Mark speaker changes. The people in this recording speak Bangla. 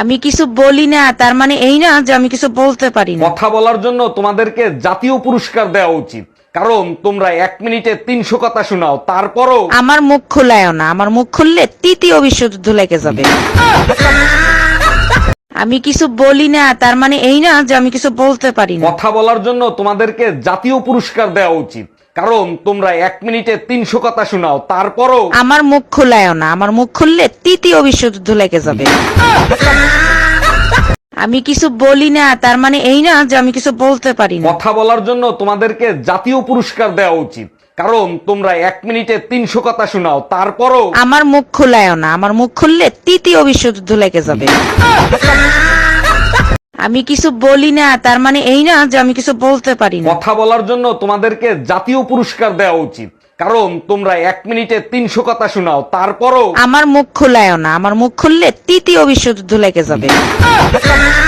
Speaker 1: আমি কিছু বলি না তার মানে এই না যে আমি কিছু বলতে পারি না।
Speaker 2: কথা বলার জন্য তোমাদেরকে জাতীয় পুরস্কার দেওয়া উচিত। কারণ তোমরা এক মিনিটে তিনশো কথা শোনাও তারপরও
Speaker 1: আমার মুখ খোলায় না আমার মুখ খুললে তৃতীয় বিশ্বযুদ্ধ লেগে যাবে। আমি কিছু বলি না তার মানে এই না যে আমি কিছু বলতে পারি না।
Speaker 2: কথা বলার জন্য তোমাদেরকে জাতীয় পুরস্কার দেওয়া উচিত। কারণ তোমরা এক মিনিটে তিনশো কথা শোনাও তারপরও
Speaker 1: আমার মুখ খোলায় না আমার মুখ খুললে তৃতীয় বিশ্বযুদ্ধ লেগে যাবে। আমি কিছু বলি না তার মানে এই না যে আমি কিছু বলতে পারি না।
Speaker 2: কথা বলার জন্য তোমাদেরকে জাতীয় পুরস্কার দেওয়া উচিত। কারণ তোমরা এক মিনিটে তিনশো কথা শোনাও তারপরও
Speaker 1: আমার মুখ খোলায় না আমার মুখ খুললে তৃতীয় বিশ্বযুদ্ধ লেগে যাবে। আমি কিছু বলি না তার মানে এই না যে আমি কিছু বলতে পারি না।
Speaker 2: কথা বলার জন্য তোমাদেরকে জাতীয় পুরস্কার দেওয়া উচিত। কারণ তোমরা এক মিনিটে তিনশো কথা শোনাও তারপরও
Speaker 1: আমার মুখ খোলায় না আমার মুখ খুললে তৃতীয় বিশ্বযুদ্ধ লেগে যাবে।